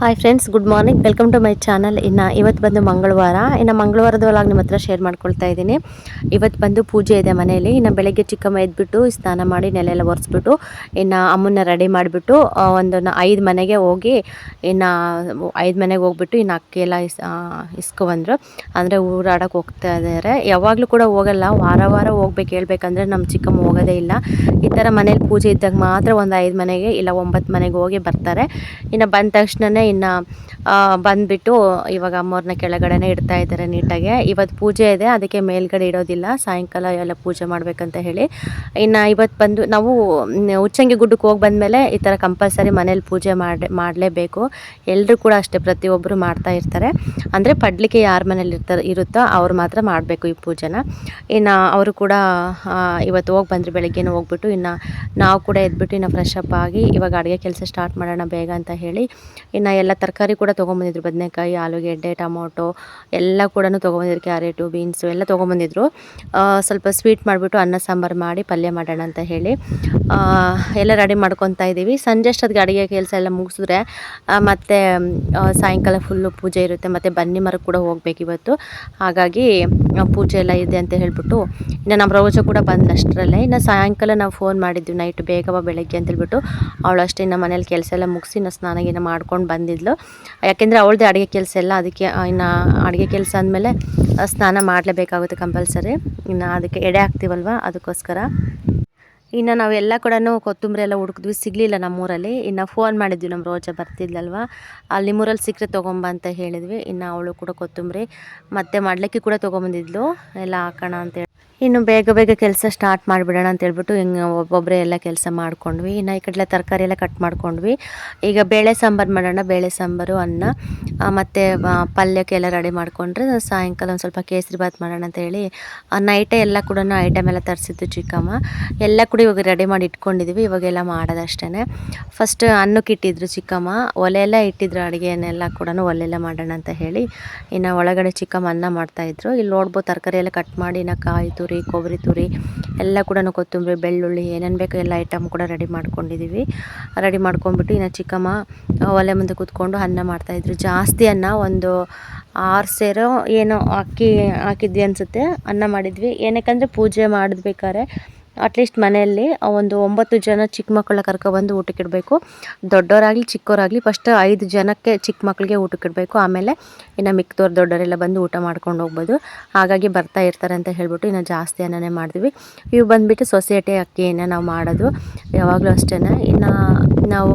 Hi friends good morning welcome to my channel ಇನ್ನು ಇವತ್ತು ಬಂದು ಮಂಗಳವಾರ. ಇನ್ನು ಮಂಗಳವಾರದ ಒಳಗೆ ನಿಮ್ಮ ಹತ್ರ ಶೇರ್ ಮಾಡ್ಕೊಳ್ತಾ ಇದ್ದೀನಿ. ಇವತ್ತು ಬಂದು ಪೂಜೆ ಇದೆ ಮನೆಯಲ್ಲಿ. ಇನ್ನು ಬೆಳಗ್ಗೆ ಚಿಕ್ಕಮ್ಮ ಎದ್ಬಿಟ್ಟು ಸ್ನಾನ ಮಾಡಿ ನೆಲೆಲ್ಲ ಒರೆಸ್ಬಿಟ್ಟು, ಇನ್ನು ಅಮ್ಮನ್ನ ರೆಡಿ ಮಾಡಿಬಿಟ್ಟು ಒಂದು ಐದು ಮನೆಗೆ ಹೋಗಿ, ಇನ್ನು ಐದು ಮನೆಗೆ ಹೋಗ್ಬಿಟ್ಟು ಇನ್ನು ಅಕ್ಕಿ ಎಲ್ಲ ಇಸ್ ಇಸ್ಕೊಬಂದರು ಅಂದರೆ ಊರಾಡೋಕೆ ಹೋಗ್ತಾ ಇದ್ದಾರೆ ಯಾವಾಗಲೂ ಕೂಡ ಹೋಗಲ್ಲ. ವಾರ ವಾರ ಹೋಗ್ಬೇಕು ಹೇಳ್ಬೇಕಂದ್ರೆ ನಮ್ಮ ಚಿಕ್ಕಮ್ಮ ಹೋಗೋದೇ ಇಲ್ಲ. ಈ ಥರ ಮನೇಲಿ ಪೂಜೆ ಇದ್ದಾಗ ಮಾತ್ರ ಒಂದು ಐದು ಮನೆಗೆ ಇಲ್ಲ ಒಂಬತ್ತು ಮನೆಗೆ ಹೋಗಿ ಬರ್ತಾರೆ. ಇನ್ನು ಬಂದ ತಕ್ಷಣನೇ ಇನ್ನು ಬಂದುಬಿಟ್ಟು ಇವಾಗ ಅಮ್ಮವ್ರನ್ನ ಕೆಳಗಡೆನೇ ಇಡ್ತಾ ಇದ್ದಾರೆ ನೀಟಾಗಿ. ಇವತ್ತು ಪೂಜೆ ಇದೆ, ಅದಕ್ಕೆ ಮೇಲ್ಗಡೆ ಇಡೋದಿಲ್ಲ. ಸಾಯಂಕಾಲ ಎಲ್ಲ ಪೂಜೆ ಮಾಡಬೇಕಂತ ಹೇಳಿ. ಇನ್ನು ಇವತ್ತು ಬಂದು, ನಾವು ಉಚ್ಚಂಗಿ ಗುಡ್ಡಕ್ಕೆ ಹೋಗಿ ಬಂದಮೇಲೆ ಈ ಥರ ಕಂಪಲ್ಸರಿ ಮನೇಲಿ ಪೂಜೆ ಮಾಡಿ, ಮಾಡಲೇಬೇಕು. ಎಲ್ಲರೂ ಕೂಡ ಅಷ್ಟೇ ಪ್ರತಿಯೊಬ್ಬರು ಮಾಡ್ತಾ ಇರ್ತಾರೆ. ಅಂದರೆ ಪಡ್ಲಿಕ್ಕೆ ಯಾರ ಮನೇಲಿ ಇರ್ತಾರೆ, ಇರುತ್ತೋ ಅವ್ರು ಮಾತ್ರ ಮಾಡಬೇಕು ಈ ಪೂಜೆನ. ಇನ್ನು ಅವರು ಕೂಡ ಇವತ್ತು ಹೋಗಿ ಬಂದರೆ ಬೆಳಗ್ಗೆನೂ ಹೋಗ್ಬಿಟ್ಟು ಇನ್ನು ನಾವು ಕೂಡ ಎದ್ಬಿಟ್ಟು ಇನ್ನು ಫ್ರೆಶ್ ಅಪ್ ಆಗಿ ಇವಾಗ ಅಡುಗೆ ಕೆಲಸ ಸ್ಟಾರ್ಟ್ ಮಾಡೋಣ ಬೇಗ ಅಂತ ಹೇಳಿ ಇನ್ನು ಎಲ್ಲ ತರಕಾರಿ ಕೂಡ ತೊಗೊಂಬಂದಿದ್ರು. ಬದನೆಕಾಯಿ, ಆಲೂಗೆಡ್ಡೆ, ಟೊಮೊಟೊ ಎಲ್ಲ ಕೂಡ ತೊಗೊಂಬಂದಿದ್ರು. ಕ್ಯಾರೆಟು, ಬೀನ್ಸು ಎಲ್ಲ ತೊಗೊಂಬಂದಿದ್ರು. ಸ್ವಲ್ಪ ಸ್ವೀಟ್ ಮಾಡಿಬಿಟ್ಟು ಅನ್ನ ಸಾಂಬಾರು ಮಾಡಿ ಪಲ್ಯ ಮಾಡೋಣ ಅಂತ ಹೇಳಿ ಎಲ್ಲ ರೆಡಿ ಮಾಡ್ಕೊತಾ ಇದ್ದೀವಿ. ಸಂಜೆ ಅಷ್ಟೊತ್ತಿಗೆ ಅಡುಗೆ ಕೆಲಸ ಎಲ್ಲ ಮುಗಿಸಿದ್ರೆ ಮತ್ತು ಸಾಯಂಕಾಲ ಫುಲ್ಲು ಪೂಜೆ ಇರುತ್ತೆ. ಮತ್ತು ಬನ್ನಿ ಮರಕ್ಕೆ ಕೂಡ ಹೋಗ್ಬೇಕು ಇವತ್ತು. ಹಾಗಾಗಿ ಪೂಜೆ ಎಲ್ಲ ಇದೆ ಅಂತ ಹೇಳಿಬಿಟ್ಟು, ಇನ್ನು ನಮ್ಮ ರೋಜ ಕೂಡ ಬಂದಷ್ಟರಲ್ಲೇ ಇನ್ನು ಸಾಯಂಕಾಲ ನಾವು ಫೋನ್ ಮಾಡಿದ್ವಿ ನೈಟ್ ಬೇಗ ಬೆಳಗ್ಗೆ ಅಂತ ಹೇಳ್ಬಿಟ್ಟು. ಅವಳು ನಮ್ಮ ಮನೇಲಿ ಕೆಲಸ ಎಲ್ಲ ಮುಗಿಸಿ ಇನ್ನು ಸ್ನಾನ ಮಾಡ್ಕೊಂಡು ಮಾಡ್ಕೊಂಡು ಬಂದಿದ್ಲು. ಯಾಕೆಂದರೆ ಅವಳದೇ ಅಡುಗೆ ಕೆಲಸ ಎಲ್ಲ ಅದಕ್ಕೆ ಇನ್ನು ಅಡುಗೆ ಕೆಲಸ ಅಂದಮೇಲೆ ಸ್ನಾನ ಮಾಡಲೇಬೇಕಾಗುತ್ತೆ ಕಂಪಲ್ಸರಿ. ಇನ್ನು ಅದಕ್ಕೆ ಎಡೆ ಹಾಕ್ತೀವಲ್ವ? ಅದಕ್ಕೋಸ್ಕರ. ಇನ್ನು ನಾವೆಲ್ಲ ಕೂಡ ಕೊತ್ತಂಬರಿ ಎಲ್ಲ ಹುಡುಕಿದ್ವಿ. ಸಿಗಲಿಲ್ಲ ನಮ್ಮೂರಲ್ಲಿ. ಇನ್ನು ಫೋನ್ ಮಾಡಿದ್ವಿ. ನಮ್ಮ ರೋಜ ಬರ್ತಿದ್ಲಲ್ವ? ಅಲ್ಲಿ ನಿಮ್ಮೂರಲ್ಲಿ ಸಿಕ್ಕರೆ ತೊಗೊಂಬ ಅಂತ ಹೇಳಿದ್ವಿ. ಇನ್ನು ಅವಳು ಕೂಡ ಕೊತ್ತಂಬರಿ, ಮತ್ತು ಮಾಡ್ಲಿಕ್ಕೆ ಕೂಡ ತೊಗೊಂಬಂದಿದ್ಲು. ಎಲ್ಲ ಹಾಕೋಣ ಅಂತೇಳಿ ಇನ್ನು ಬೇಗ ಬೇಗ ಕೆಲಸ ಸ್ಟಾರ್ಟ್ ಮಾಡಿಬಿಡೋಣ ಅಂತ ಹೇಳ್ಬಿಟ್ಟು ಹಿಂಗೆ ಒಬ್ಬೊಬ್ಬರೇ ಎಲ್ಲ ಕೆಲಸ ಮಾಡ್ಕೊಂಡ್ವಿ. ಇನ್ನು ಈ ಕಡಲೆ ತರಕಾರಿ ಎಲ್ಲ ಕಟ್ ಮಾಡ್ಕೊಂಡ್ವಿ. ಈಗ ಬೇಳೆ ಸಾಂಬಾರು ಮಾಡೋಣ. ಬೇಳೆ ಸಾಂಬಾರು, ಅನ್ನ ಮತ್ತು ಪಲ್ಯಕ್ಕೆಲ್ಲ ಪಲ್ಯಕ್ಕೆ ಎಲ್ಲ ರೆಡಿ ಮಾಡಿಕೊಂಡ್ರೆ ಸಾಯಂಕಾಲ ಒಂದು ಸ್ವಲ್ಪ ಕೇಸರಿ ಬಾತ್ ಮಾಡೋಣ ಅಂತ ಹೇಳಿ ನೈಟೇ ಎಲ್ಲ ಕೂಡ ಐಟಮ್ ಎಲ್ಲ ತರಿಸಿದ್ದು ಚಿಕ್ಕಮ್ಮ. ಎಲ್ಲ ಕೂಡ ಇವಾಗ ರೆಡಿ ಮಾಡಿ ಇಟ್ಕೊಂಡಿದ್ವಿ. ಇವಾಗೆಲ್ಲ ಮಾಡೋದಷ್ಟೇ ಫಸ್ಟ್ ಅನ್ನಕ್ಕೆ ಇಟ್ಟಿದ್ರು ಚಿಕ್ಕಮ್ಮ. ಒಲೆ ಎಲ್ಲ ಇಟ್ಟಿದ್ರು ಅಡುಗೆನೆಲ್ಲ ಕೂಡ ಒಲೆಲ್ಲ ಮಾಡೋಣ ಅಂತ ಹೇಳಿ, ಇನ್ನು ಒಳಗಡೆ ಚಿಕ್ಕಮ್ಮ ಅನ್ನ ಮಾಡ್ತಾಯಿದ್ರು ಇಲ್ಲಿ ನೋಡ್ಬೋದು ತರಕಾರಿ ಎಲ್ಲ ಕಟ್ ಮಾಡಿ ಇನ್ನು ಕಾಯಿ ತುರಿ, ಕೊಬ್ಬರಿ ತುರಿ ಎಲ್ಲ ಕೂಡ ಕೊತ್ತಂಬರಿ, ಬೆಳ್ಳುಳ್ಳಿ, ಏನೇನು ಬೇಕೋ ಎಲ್ಲ ಐಟಮ್ ಕೂಡ ರೆಡಿ ಮಾಡ್ಕೊಂಡಿದ್ದೀವಿ ರೆಡಿ ಮಾಡ್ಕೊಂಡ್ಬಿಟ್ಟು ಇನ್ನು ಚಿಕ್ಕಮ್ಮ ಒಲೆ ಮುಂದೆ ಕೂತ್ಕೊಂಡು ಅನ್ನ ಮಾಡ್ತಾಯಿದ್ರು ಜಾಸ್ತಿ ಅನ್ನ ಒಂದು ಆರು ಸೇರೋ ಏನೋ ಅಕ್ಕಿ ಹಾಕಿದ್ವಿ ಅನಿಸುತ್ತೆ. ಅನ್ನ ಮಾಡಿದ್ವಿ. ಏನಕ್ಕಂದರೆ ಪೂಜೆ ಮಾಡಿದ್ಬೇಕಾದ್ರೆ ಅಟ್ಲೀಸ್ಟ್ ಮನೆಯಲ್ಲಿ ಒಂದು ಒಂಬತ್ತು ಜನ ಚಿಕ್ಕ ಮಕ್ಕಳ ಕರ್ಕೊಬಂದು ಊಟಕ್ಕಿಡಬೇಕು ದೊಡ್ಡವರಾಗಲಿ ಚಿಕ್ಕವರಾಗಲಿ ಫಸ್ಟ್ ಐದು ಜನಕ್ಕೆ ಚಿಕ್ಕ ಮಕ್ಕಳಿಗೆ ಊಟಕ್ಕಿಡಬೇಕು ಆಮೇಲೆ ಇನ್ನು ಮಿಕ್ಕದವ್ರು ದೊಡ್ಡವರೆಲ್ಲ ಬಂದು ಊಟ ಮಾಡ್ಕೊಂಡು ಹೋಗ್ಬೋದು. ಹಾಗಾಗಿ ಬರ್ತಾ ಇರ್ತಾರೆ ಅಂತ ಹೇಳ್ಬಿಟ್ಟು ಇನ್ನು ಜಾಸ್ತಿ ಅನ್ನನೇ ಮಾಡಿದ್ವಿ ಇವು ಬಂದುಬಿಟ್ಟು ಸೊಸೈಟಿ ಅಕ್ಕಿಯನ್ನು ನಾವು ಮಾಡೋದು. ಯಾವಾಗಲೂ ಅಷ್ಟೇ ಇನ್ನು ನಾವು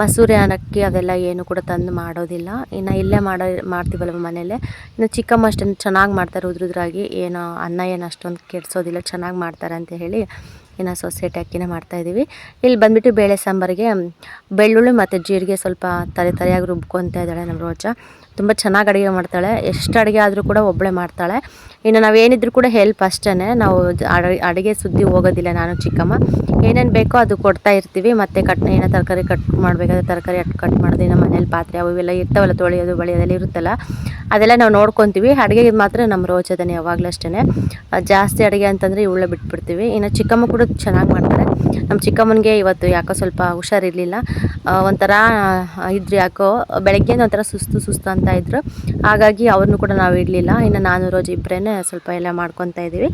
ಮಸೂರಿ ಅನ್ನಕ್ಕೆ ಅದೆಲ್ಲ ಏನು ಕೂಡ ತಂದು ಮಾಡೋದಿಲ್ಲ. ಇನ್ನು ಇಲ್ಲೇ ಮಾಡೋ, ಮಾಡ್ತೀವಲ್ವ ಮನೆಯಲ್ಲೇ. ಇನ್ನು ಚಿಕ್ಕಮ್ಮ ಅಷ್ಟೊಂದು ಚೆನ್ನಾಗಿ ಮಾಡ್ತಾರೆ. ಉದ್ರುದ್ರಾಗಿ ಏನು ಅನ್ನ, ಏನು ಅಷ್ಟೊಂದು ಕೆಡಿಸೋದಿಲ್ಲ. ಚೆನ್ನಾಗಿ ಮಾಡ್ತಾರೆ ಅಂತ ಹೇಳಿ ಇನ್ನು ಸೊಸೈಟಿ ಮಾಡ್ತಾ ಇದ್ದೀವಿ. ಇಲ್ಲಿ ಬಂದುಬಿಟ್ಟು ಬೇಳೆ ಸಾಂಬಾರಿಗೆ ಬೆಳ್ಳುಳ್ಳಿ ಮತ್ತು ಜೀರಿಗೆ ಸ್ವಲ್ಪ ತಲೆ ತಲೆಯಾಗಿ ರುಬ್ಕೊತಾ ಇದ್ದಾಳೆ ನಮ್ಮ ರೋಜ. ತುಂಬ ಚೆನ್ನಾಗಿ ಅಡುಗೆ ಮಾಡ್ತಾಳೆ. ಎಷ್ಟು ಅಡುಗೆ ಆದರೂ ಕೂಡ ಒಬ್ಬಳೇ ಮಾಡ್ತಾಳೆ. ಇನ್ನು ನಾವೇನಿದ್ರು ಕೂಡ ಹೆಲ್ಪ್ ಅಷ್ಟೇ ನಾವು ಅಡುಗೆ ಸುದ್ದಿ ಹೋಗೋದಿಲ್ಲ ನಾನು, ಚಿಕ್ಕಮ್ಮ. ಏನೇನು ಬೇಕೋ ಅದು ಕೊಡ್ತಾ ಇರ್ತೀವಿ. ಮತ್ತು ಕಟ್, ಏನೋ ತರಕಾರಿ ಕಟ್ ಮಾಡಬೇಕಾದ್ರೆ ತರಕಾರಿ ಅಟ್, ಕಟ್ ಮಾಡೋದು. ನಮ್ಮ ಮನೇಲಿ ಪಾತ್ರೆ ಅವು ಇವೆಲ್ಲ ಇರ್ತಾವಲ್ಲ, ತೊಳೆಯೋದು, ಬಳಿಯೋದೆಲ್ಲ ಇರುತ್ತಲ್ಲ, ಅದೆಲ್ಲ ನಾವು ನೋಡ್ಕೊತೀವಿ. ಅಡುಗೆಗೆ ಮಾತ್ರ ನಮ್ಮ ರೋಚದನೆ ಯಾವಾಗಲೂ ಅಷ್ಟೇ ಜಾಸ್ತಿ ಅಡುಗೆ ಅಂತಂದರೆ ಇವಳ ಬಿಟ್ಬಿಡ್ತೀವಿ. ಇನ್ನು ಚಿಕ್ಕಮ್ಮ ಕೂಡ ಚೆನ್ನಾಗಿ ಮಾಡ್ತಾರೆ ನಮ್ಮ ಚಿಕ್ಕಮ್ಮನಿಗೆ ಇವತ್ತು ಯಾಕೋ ಸ್ವಲ್ಪ ಹುಷಾರಿರಲಿಲ್ಲ. ಒಂಥರ ಇದ್ರು ಯಾಕೋ ಬೆಳಗ್ಗೆ ಒಂಥರ ಸುಸ್ತು ಸುಸ್ತು ಅಂತ ಇದ್ರು. ಹಾಗಾಗಿ ಅವ್ರನ್ನೂ ಕೂಡ ನಾವು ಇಡಲಿಲ್ಲ ಇನ್ನು ನಾನು, ರೋಜು ಇಬ್ಬರೇ ಸ್ವಲ್ಪ ಎಲ್ಲ ಮಾಡ್ಕೊತಾ ಇದ್ದೀವಿ.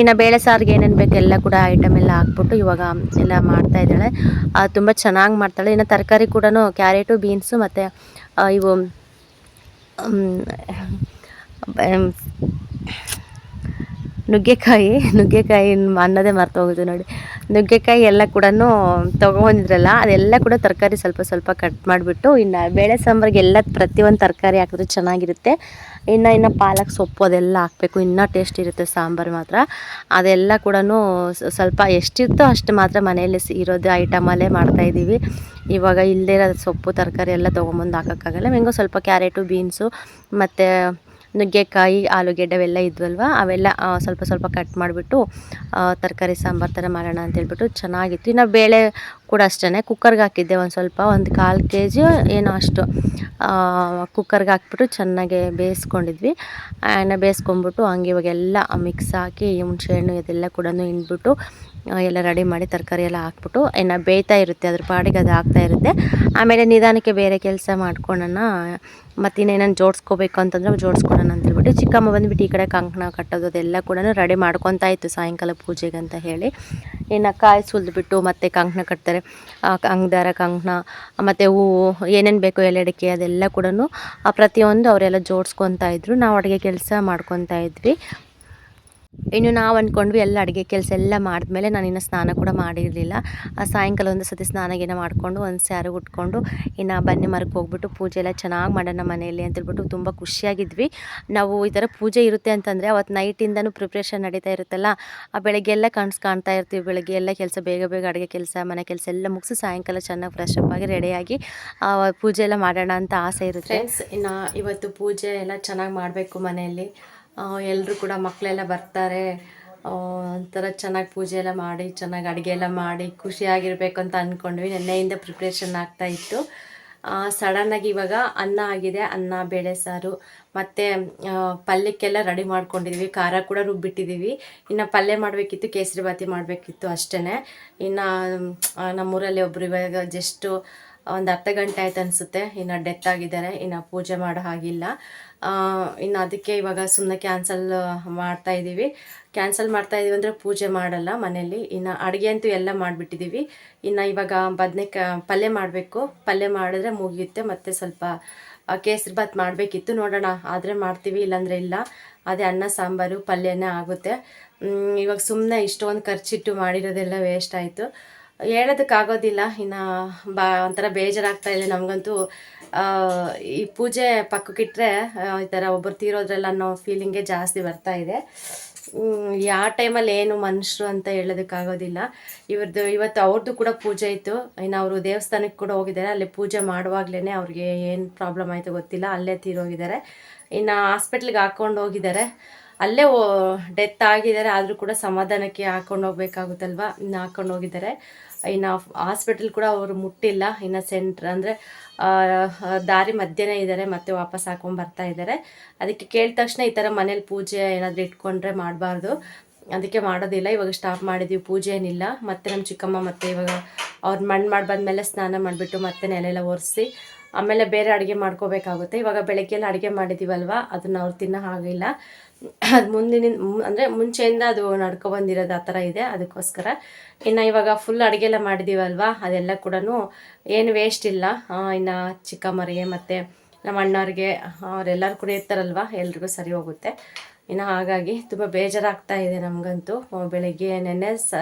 ಇನ್ನು ಬೇಳೆ ಸಾರಿಗೆ ಏನೇನು ಬೇಕು ಎಲ್ಲ ಕೂಡ ಐಟಮ್ ಎಲ್ಲ ಹಾಕ್ಬಿಟ್ಟು ಇವಾಗ ಎಲ್ಲ ಮಾಡ್ತಾ ಇದ್ದಾಳೆ. ತುಂಬ ಚೆನ್ನಾಗಿ ಮಾಡ್ತಾಳೆ. ಇನ್ನು ತರಕಾರಿ ಕೂಡ ಕ್ಯಾರೆಟು, ಬೀನ್ಸು ಮತ್ತು ಇವು ನುಗ್ಗೆಕಾಯಿ ನುಗ್ಗೆಕಾಯಿ ಅನ್ನೋದೇ ಮರ್ತು ಹೋಗುತ್ತೆ ನೋಡಿ. ನುಗ್ಗೆಕಾಯಿ ಎಲ್ಲ ಕೂಡ ತೊಗೊಂಡಿದ್ರಲ್ಲ ಅದೆಲ್ಲ ಕೂಡ ತರಕಾರಿ ಸ್ವಲ್ಪ ಸ್ವಲ್ಪ ಕಟ್ ಮಾಡಿಬಿಟ್ಟು, ಇನ್ನು ಬೇಳೆ ಸಾಂಬಾರಿಗೆ ಎಲ್ಲ ಪ್ರತಿಯೊಂದು ತರಕಾರಿ ಹಾಕಿದ್ರೆ ಚೆನ್ನಾಗಿರುತ್ತೆ. ಇನ್ನು ಇನ್ನು ಪಾಲಕ್ ಸೊಪ್ಪು ಅದೆಲ್ಲ ಹಾಕಬೇಕು, ಇನ್ನೂ ಟೇಸ್ಟ್ ಇರುತ್ತೆ ಸಾಂಬಾರು ಮಾತ್ರ. ಅದೆಲ್ಲ ಕೂಡ ಸ್ವಲ್ಪ ಎಷ್ಟಿರ್ತೋ ಅಷ್ಟು ಮಾತ್ರ ಮನೆಯಲ್ಲಿ ಇರೋದು ಐಟಮಲ್ಲೇ ಮಾಡ್ತಾಯಿದ್ದೀವಿ ಇವಾಗ ಇಲ್ಲದೇ ಇರೋ ಸೊಪ್ಪು, ತರಕಾರಿ ಎಲ್ಲ ತೊಗೊಂಬಂದು ಹಾಕೋಕ್ಕಾಗಲ್ಲ. ಹೆಂಗೋ ಸ್ವಲ್ಪ ಕ್ಯಾರೆಟು, ಬೀನ್ಸು, ಮತ್ತು ನುಗ್ಗೆಕಾಯಿ, ಆಲೂಗೆಡ್ಡೆ ಅವೆಲ್ಲ ಇದ್ವಲ್ವ? ಅವೆಲ್ಲ ಸ್ವಲ್ಪ ಸ್ವಲ್ಪ ಕಟ್ ಮಾಡಿಬಿಟ್ಟು ತರಕಾರಿ, ಸಾಂಬಾರು ಥರ ಮಾಡೋಣ ಅಂತೇಳ್ಬಿಟ್ಟು ಚೆನ್ನಾಗಿತ್ತು. ಇನ್ನು ಬೇಳೆ ಕೂಡ ಅಷ್ಟೇ ಕುಕ್ಕರ್ಗೆ ಹಾಕಿದ್ದೆ ಒಂದು ಸ್ವಲ್ಪ, ಒಂದು ಕಾಲು ಕೆ ಜಿ ಏನೋ ಅಷ್ಟು. ಕುಕ್ಕರ್ಗೆ ಹಾಕ್ಬಿಟ್ಟು ಚೆನ್ನಾಗಿ ಬೇಯಿಸ್ಕೊಂಡಿದ್ವಿ. ಆ್ಯಂಡ್ ಬೇಯಿಸ್ಕೊಂಬಿಟ್ಟು ಹಂಗೆ ಇವಾಗೆಲ್ಲ ಮಿಕ್ಸ್ ಹಾಕಿ ಹುಣಸೆಹಣ್ಣು ಇದೆಲ್ಲ ಕೂಡ ಹಿಂಡ್ಬಿಟ್ಟು ಎಲ್ಲ ರೆಡಿ ಮಾಡಿ ತರಕಾರಿ ಎಲ್ಲ ಹಾಕ್ಬಿಟ್ಟು, ಇನ್ನು ಬೇಯ್ತಾ ಇರುತ್ತೆ, ಅದ್ರ ಪಾಡಿಗೆ ಅದು ಆಗ್ತಾ ಇರುತ್ತೆ. ಆಮೇಲೆ ನಿಧಾನಕ್ಕೆ ಬೇರೆ ಕೆಲಸ ಮಾಡ್ಕೊಳ್ಳೋಣ ಮತ್ತು ಇನ್ನೇನು ಜೋಡಿಸ್ಕೋಬೇಕು ಅಂತಂದ್ರೆ ಜೋಡಿಸ್ಕೊಳ್ಳೋಣ ಅಂತ ಹೇಳ್ಬಿಟ್ಟು, ಚಿಕ್ಕಮ್ಮ ಬಂದುಬಿಟ್ಟು ಈ ಕಡೆ ಕಂಕಣ ಕಟ್ಟೋದು ಅದೆಲ್ಲ ಕೂಡ ರೆಡಿ ಮಾಡ್ಕೊತಾ ಇತ್ತು ಸಾಯಂಕಾಲ ಪೂಜೆಗೆ ಅಂತ ಹೇಳಿ. ಇನ್ನು ಕಾಯಿ ಸುಲಿದ್ಬಿಟ್ಟು ಮತ್ತೆ ಕಂಕಣ ಕಟ್ತಾರೆ. ಆ ಅಂಗದಾರ ಕಂಕಣ, ಮತ್ತು ಹೂವು, ಏನೇನು ಬೇಕೋ ಎಲೆಡಿಕೆ ಅದೆಲ್ಲ ಕೂಡ ಪ್ರತಿಯೊಂದು ಅವರೆಲ್ಲ ಜೋಡಿಸ್ಕೊತಾ ಇದ್ರು. ನಾವು ಅಡುಗೆ ಕೆಲಸ ಮಾಡ್ಕೊತಾ ಇದ್ವಿ. ಇನ್ನು ನಾವು ಅಂದ್ಕೊಂಡ್ವಿ ಎಲ್ಲ ಅಡುಗೆ ಕೆಲಸ ಎಲ್ಲ ಮಾಡಿದ್ಮೇಲೆ ನಾನು ಇನ್ನು ಸ್ನಾನ ಕೂಡ ಮಾಡಿರಲಿಲ್ಲ. ಆ ಸಾಯಂಕಾಲ ಒಂದು ಸತಿ ಸ್ನಾನ ಗೀನ ಮಾಡಿಕೊಂಡು ಒಂದು ಸ್ಯಾರು ಉಟ್ಕೊಂಡು ಇನ್ನು ಬನ್ನಿ ಮರಕ್ಕೆ ಹೋಗ್ಬಿಟ್ಟು ಪೂಜೆ ಎಲ್ಲ ಚೆನ್ನಾಗಿ ಮಾಡೋಣ ಮನೆಯಲ್ಲಿ ಅಂತೇಳ್ಬಿಟ್ಟು ತುಂಬ ಖುಷಿಯಾಗಿದ್ವಿ. ನಾವು ಈ ಥರ ಪೂಜೆ ಇರುತ್ತೆ ಅಂತಂದರೆ ಅವತ್ತು ನೈಟಿಂದನೂ ಪ್ರಿಪ್ರೇಷನ್ ನಡೀತಾ ಇರುತ್ತಲ್ಲ, ಆ ಬೆಳಗ್ಗೆ ಎಲ್ಲ ಕಣ್ಸ್ ಕಾಣ್ತಾ ಇರ್ತೀವಿ. ಬೆಳಗ್ಗೆ ಎಲ್ಲ ಕೆಲಸ ಬೇಗ ಬೇಗ ಅಡುಗೆ ಕೆಲಸ, ಮನೆ ಕೆಲಸ ಎಲ್ಲ ಮುಗಿಸಿ ಸಾಯಂಕಾಲ ಚೆನ್ನಾಗಿ ಫ್ರೆಶ್ ಅಪ್ ಆಗಿ ರೆಡಿಯಾಗಿ ಪೂಜೆ ಎಲ್ಲ ಮಾಡೋಣ ಅಂತ ಆಸೆ ಇರುತ್ತೆ. ಇನ್ನು ಇವತ್ತು ಪೂಜೆ ಎಲ್ಲ ಚೆನ್ನಾಗಿ ಮಾಡಬೇಕು ಮನೆಯಲ್ಲಿ. ಎಲ್ಲರೂ ಕೂಡ ಮಕ್ಕಳೆಲ್ಲ ಬರ್ತಾರೆ. ಒಂಥರ ಚೆನ್ನಾಗಿ ಪೂಜೆ ಎಲ್ಲ ಮಾಡಿ, ಚೆನ್ನಾಗಿ ಅಡುಗೆ ಎಲ್ಲ ಮಾಡಿ, ಖುಷಿಯಾಗಿರಬೇಕು ಅಂತ ಅಂದ್ಕೊಂಡ್ವಿ ನೆನ್ನೆಯಿಂದ ಪ್ರಿಪ್ರೇಷನ್ ಆಗ್ತಾ ಇತ್ತು. ಸಡನ್ನಾಗಿ ಇವಾಗ ಅನ್ನ ಆಗಿದೆ. ಅನ್ನ, ಬೇಳೆ ಸಾರು, ಮತ್ತು ಪಲ್ಯಕ್ಕೆಲ್ಲ ರೆಡಿ ಮಾಡ್ಕೊಂಡಿದ್ದೀವಿ ಖಾರ ಕೂಡ ರುಬ್ಬಿಟ್ಟಿದ್ದೀವಿ ಇನ್ನು ಪಲ್ಯ ಮಾಡಬೇಕಿತ್ತು, ಕೇಸರಿ ಬಾತಿ ಮಾಡಬೇಕಿತ್ತು ಅಷ್ಟೇ ಇನ್ನು ನಮ್ಮೂರಲ್ಲಿ ಒಬ್ಬರು ಇವಾಗ ಜಸ್ಟು ಒಂದು ಅರ್ಧ ಗಂಟೆ ಆಯ್ತು ಅನಿಸುತ್ತೆ. ಇನ್ನು ಡೆತ್ ಆಗಿದ್ದಾರೆ. ಇನ್ನು ಪೂಜೆ ಮಾಡೋ ಹಾಗಿಲ್ಲ. ಇನ್ನು ಅದಕ್ಕೆ ಇವಾಗ ಸುಮ್ಮನೆ ಕ್ಯಾನ್ಸಲ್ ಮಾಡ್ತಾ ಇದ್ದೀವಿ. ಕ್ಯಾನ್ಸಲ್ ಮಾಡ್ತಾ ಇದೀವಿ ಅಂದರೆ ಪೂಜೆ ಮಾಡಲ್ಲ ಮನೆಯಲ್ಲಿ. ಇನ್ನು ಅಡುಗೆ ಅಂತೂ ಎಲ್ಲ ಮಾಡಿಬಿಟ್ಟಿದ್ದೀವಿ. ಇನ್ನು ಇವಾಗ ಬದನೆಕಾಯಿ ಪಲ್ಯ ಮಾಡಬೇಕು. ಪಲ್ಯ ಮಾಡಿದ್ರೆ ಮುಗಿಯುತ್ತೆ. ಮತ್ತು ಸ್ವಲ್ಪ ಕೇಸರಿ ಬಾತ್ ಮಾಡಬೇಕಿತ್ತು. ನೋಡೋಣ. ಆದರೆ ಮಾಡ್ತೀವಿ, ಇಲ್ಲಾಂದರೆ ಇಲ್ಲ. ಅದೇ ಅನ್ನ, ಸಾಂಬಾರು, ಪಲ್ಯನೇ ಆಗುತ್ತೆ. ಇವಾಗ ಸುಮ್ಮನೆ ಇಷ್ಟೊಂದು ಖರ್ಚಿಟ್ಟು ಮಾಡಿರೋದೆಲ್ಲ ವೇಸ್ಟ್ ಆಯಿತು. ಹೇಳೋದಕ್ಕಾಗೋದಿಲ್ಲ. ಇನ್ನು ಬಾ, ಒಂಥರ ಬೇಜಾರಾಗ್ತಾ ಇದೆ ನಮಗಂತೂ. ಈ ಪೂಜೆ ಪಕ್ಕಕ್ಕಿಟ್ರೆ ಈ ಥರ ಒಬ್ಬರು ತೀರೋದ್ರಲ್ಲ ಅನ್ನೋ ಫೀಲಿಂಗೇ ಜಾಸ್ತಿ ಬರ್ತಾ ಇದೆ. ಯಾವ ಟೈಮಲ್ಲಿ ಏನು ಮನುಷ್ಯರು ಅಂತ ಹೇಳೋದಕ್ಕಾಗೋದಿಲ್ಲ. ಇವ್ರದ್ದು ಇವತ್ತು ಅವ್ರದ್ದು ಕೂಡ ಪೂಜೆ ಇತ್ತು. ಇನ್ನು ಅವರು ದೇವಸ್ಥಾನಕ್ಕೆ ಕೂಡ ಹೋಗಿದ್ದಾರೆ. ಅಲ್ಲಿ ಪೂಜೆ ಮಾಡುವಾಗಲೇ ಅವ್ರಿಗೆ ಏನು ಪ್ರಾಬ್ಲಮ್ ಆಯಿತು ಗೊತ್ತಿಲ್ಲ. ಅಲ್ಲೇ ತೀರೋಗಿದ್ದಾರೆ. ಇನ್ನು ಹಾಸ್ಪಿಟ್ಲಿಗೆ ಹಾಕ್ಕೊಂಡು ಹೋಗಿದ್ದಾರೆ. ಅಲ್ಲೇ ಡೆತ್ ಆಗಿದ್ದಾರೆ. ಆದರೂ ಕೂಡ ಸಮಾಧಾನಕ್ಕೆ ಹಾಕೊಂಡು ಹೋಗ್ಬೇಕಾಗುತ್ತಲ್ವ? ಇನ್ನು ಹಾಕೊಂಡು ಹೋಗಿದ್ದಾರೆ. ಇನ್ನು ಹಾಸ್ಪಿಟಲ್ ಕೂಡ ಅವರು ಮುಟ್ಟಿಲ್ಲ. ಇನ್ನು ಸೆಂಟ್ರ್ ಅಂದರೆ ದಾರಿ ಮಧ್ಯನೇ ಇದ್ದಾರೆ ಮತ್ತೆ ವಾಪಸ್ ಹಾಕೊಂಡು ಬರ್ತಾ ಇದ್ದಾರೆ ಅದಕ್ಕೆ ಕೇಳಿದ ತಕ್ಷಣ ಈ ಥರ ಮನೇಲಿ ಪೂಜೆ ಏನಾದರೂ ಇಟ್ಕೊಂಡ್ರೆ ಮಾಡಬಾರ್ದು. ಅದಕ್ಕೆ ಮಾಡೋದಿಲ್ಲ. ಇವಾಗ ಸ್ಟಾಪ್ ಮಾಡಿದ್ದೀವಿ ಪೂಜೆ ಏನಿಲ್ಲ. ಮತ್ತೆ ನಮ್ಮ ಚಿಕ್ಕಮ್ಮ ಮತ್ತೆ ಇವಾಗ ಅವ್ರು ಮಣ್ಣು ಮಾಡಿ ಬಂದಮೇಲೆ ಸ್ನಾನ ಮಾಡಿಬಿಟ್ಟು ಮತ್ತೆ ನೆಲೆಲ್ಲ ಒರೆಸಿ, ಆಮೇಲೆ ಬೇರೆ ಅಡುಗೆ ಮಾಡ್ಕೋಬೇಕಾಗುತ್ತೆ. ಇವಾಗ ಬೆಳಗ್ಗೆಲ್ಲ ಅಡುಗೆ ಮಾಡಿದ್ದೀವಲ್ವ ಅದನ್ನು ಅವ್ರು ತಿನ್ನೋ ಹಾಗಿಲ್ಲ. ಅದು ಮುಂದಿನ ಅಂದರೆ ಮುಂಚೆಯಿಂದ ಅದು ನಡ್ಕೊ ಬಂದಿರೋದು ಆ ಥರ ಇದೆ. ಅದಕ್ಕೋಸ್ಕರ ಇನ್ನು ಇವಾಗ ಫುಲ್ ಅಡುಗೆ ಎಲ್ಲ ಮಾಡಿದ್ದೀವಲ್ವ ಅದೆಲ್ಲ ಕೂಡ ಏನು ವೇಸ್ಟ್ ಇಲ್ಲ. ಇನ್ನು ಚಿಕ್ಕಮ್ಮರಿಗೆ ಮತ್ತು ನಮ್ಮ ಅಣ್ಣವ್ರಿಗೆ ಅವರೆಲ್ಲರೂ ಕೂಡ ಇರ್ತಾರಲ್ವ? ಎಲ್ರಿಗೂ ಸರಿ ಹೋಗುತ್ತೆ. ಇನ್ನು ಹಾಗಾಗಿ ತುಂಬ ಬೇಜಾರಾಗ್ತಾ ಇದೆ ನಮಗಂತೂ. ಬೆಳಗ್ಗೆ ನೆನ್ನೆ ಸ,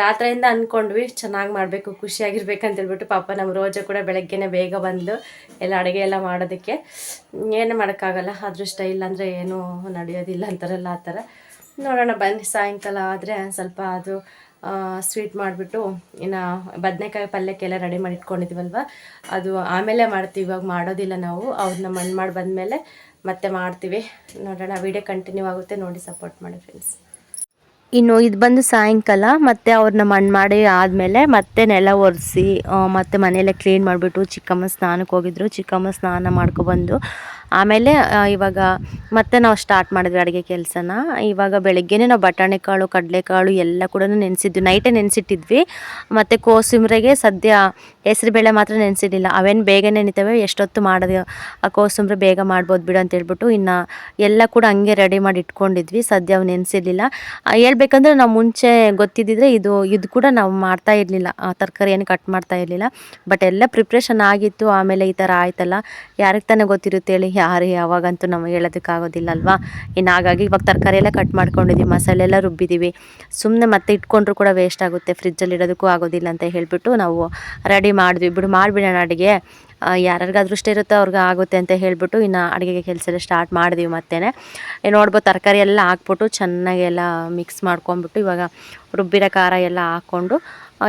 ರಾತ್ರಿಯಿಂದ ಅಂದ್ಕೊಂಡ್ವಿ ಚೆನ್ನಾಗಿ ಮಾಡಬೇಕು ಖುಷಿಯಾಗಿರ್ಬೇಕಂತೇಳ್ಬಿಟ್ಟು ಪಾಪ ನಮ್ಮ ರೋಜ ಕೂಡ ಬೆಳಗ್ಗೆನೇ ಬೇಗ ಬಂದು ಎಲ್ಲ ಅಡುಗೆ ಎಲ್ಲ ಮಾಡೋದಕ್ಕೆ ಏನು ಮಾಡೋಕ್ಕಾಗಲ್ಲ, ಅದೃಷ್ಟ ಇಲ್ಲಾಂದರೆ ಏನೂ ನಡೆಯೋದಿಲ್ಲ ಅಂತಾರಲ್ಲ ಆ ಥರ. ನೋಡೋಣ, ಬನ್ನಿ, ಸಾಯಂಕಾಲ ಆದರೆ ಸ್ವಲ್ಪ ಅದು ಸ್ವೀಟ್ ಮಾಡಿಬಿಟ್ಟು ಇನ್ನು ಬದನೆಕಾಯಿ ಪಲ್ಯಕ್ಕೆಲ್ಲ ರೆಡಿ ಮಾಡಿ ಇಟ್ಕೊಂಡಿದ್ದೀವಲ್ವ ಅದು ಆಮೇಲೆ ಮಾಡ್ತೀವಿ, ಇವಾಗ ಮಾಡೋದಿಲ್ಲ ನಾವು. ಅವ್ರನ್ನ ಮಣ್ಣು ಮಾಡಿ ಬಂದಮೇಲೆ ಮತ್ತೆ ಮಾಡ್ತೀವಿ. ನೋಡೋಣ ವಿಡಿಯೋ ಕಂಟಿನ್ಯೂ ಆಗುತ್ತೆ. ನೋಡಿ ಸಪೋರ್ಟ್ ಮಾಡಿ ಫ್ರೆಂಡ್ಸ್ ಇನ್ನು ಇದು ಬಂದು ಸಾಯಂಕಾಲ, ಮತ್ತೆ ಅವ್ರನ್ನ ಮಣ್ಣು ಮಾಡಿ ಆದಮೇಲೆ ಮತ್ತೆ ನೆಲ ಒರೆಸಿ ಮತ್ತೆ ಮನೆಯೆಲ್ಲ ಕ್ಲೀನ್ ಮಾಡಿಬಿಟ್ಟು ಚಿಕ್ಕಮ್ಮ ಸ್ನಾನಕ್ಕೆ ಹೋಗಿದ್ರು. ಚಿಕ್ಕಮ್ಮ ಸ್ನಾನ ಮಾಡ್ಕೊಬಂದು ಆಮೇಲೆ ಇವಾಗ ಮತ್ತೆ ನಾವು ಸ್ಟಾರ್ಟ್ ಮಾಡಿದ್ವಿ ಅಡುಗೆ ಕೆಲಸನ. ಇವಾಗ ಬೆಳಗ್ಗೆನೇ ನಾವು ಬಟಾಣಿ ಕಾಳು, ಕಡಲೆಕಾಳು ಎಲ್ಲ ಕೂಡ ನೆನೆಸಿದ್ವಿ. ನೈಟೇ ನೆನೆಸಿಟ್ಟಿದ್ವಿ. ಮತ್ತು ಕೋಸಿಂಬ್ರೆಗೆ ಸದ್ಯ ಹೆಸರುಬೇಳೆ ಮಾತ್ರ ನೆನೆಸಿರಲಿಲ್ಲ. ಅವೇನು ಬೇಗ ನೆನಿತವೆ, ಎಷ್ಟೊತ್ತು ಮಾಡೋದು, ಆ ಕೋಸಂಬರಿ ಬೇಗ ಮಾಡ್ಬೋದು ಬಿಡು ಅಂತ ಹೇಳ್ಬಿಟ್ಟು ಇನ್ನು ಎಲ್ಲ ಕೂಡ ಹಂಗೆ ರೆಡಿ ಮಾಡಿ ಇಟ್ಕೊಂಡಿದ್ವಿ. ಸದ್ಯ ಅವು ನೆನೆಸಿರ್ಲಿಲ್ಲ. ಹೇಳ್ಬೇಕಂದ್ರೆ ನಾವು ಮುಂಚೆ ಗೊತ್ತಿದ್ದಿದ್ರೆ ಇದು ಇದು ಕೂಡ ನಾವು ಮಾಡ್ತಾ ಇರಲಿಲ್ಲ. ತರಕಾರಿ ಏನು ಕಟ್ ಮಾಡ್ತಾ ಇರಲಿಲ್ಲ. ಬಟ್ ಎಲ್ಲ ಪ್ರಿಪ್ರೇಷನ್ ಆಗಿತ್ತು. ಆಮೇಲೆ ಈ ಥರ ಆಯ್ತಲ್ಲ. ಯಾರಿಗೆ ತಾನೇ ಗೊತ್ತಿರುತ್ತೆ ಹೇಳಿ. ಯಾರು ಯಾವಾಗಂತೂ ನಮಗೆ ಹೇಳೋದಕ್ಕಾಗೋದಿಲ್ಲ ಅಲ್ವಾ? ಇನ್ನು ಹಾಗಾಗಿ ಇವಾಗ ತರಕಾರಿ ಎಲ್ಲ ಕಟ್ ಮಾಡ್ಕೊಂಡಿದ್ದೀವಿ ಮಸಾಲೆ ಎಲ್ಲ ರುಬ್ಬಿದ್ದೀವಿ ಸುಮ್ಮನೆ ಮತ್ತೆ ಇಟ್ಕೊಂಡ್ರು ಕೂಡ ವೇಸ್ಟ್ ಆಗುತ್ತೆ. ಫ್ರಿಜ್ಜಲ್ಲಿ ಇಡೋದಕ್ಕೂ ಆಗೋದಿಲ್ಲ ಅಂತ ಹೇಳಿಬಿಟ್ಟು ನಾವು ರೆಡಿ ಮಾಡಿದ್ವಿ. ಬಿಡು, ಮಾಡಿಬಿಡೋಣ ಅಡುಗೆ. ಯಾರ್ಯಾರಿಗೆ ಅದೃಷ್ಟ ಇರುತ್ತೋ ಅವ್ರಿಗೆ ಆಗುತ್ತೆ ಅಂತ ಹೇಳಿಬಿಟ್ಟು ಇನ್ನು ಅಡುಗೆಗೆ ಕೆಲಸ ಸ್ಟಾರ್ಟ್ ಮಾಡಿದ್ವಿ ಮತ್ತೇ ನೋಡ್ಬೋದು ತರಕಾರಿ ಎಲ್ಲ ಹಾಕ್ಬಿಟ್ಟು ಚೆನ್ನಾಗೆಲ್ಲ ಮಿಕ್ಸ್ ಮಾಡ್ಕೊಂಬಿಟ್ಟು ಇವಾಗ ರುಬ್ಬಿರೋ ಖಾರ ಎಲ್ಲ ಹಾಕ್ಕೊಂಡು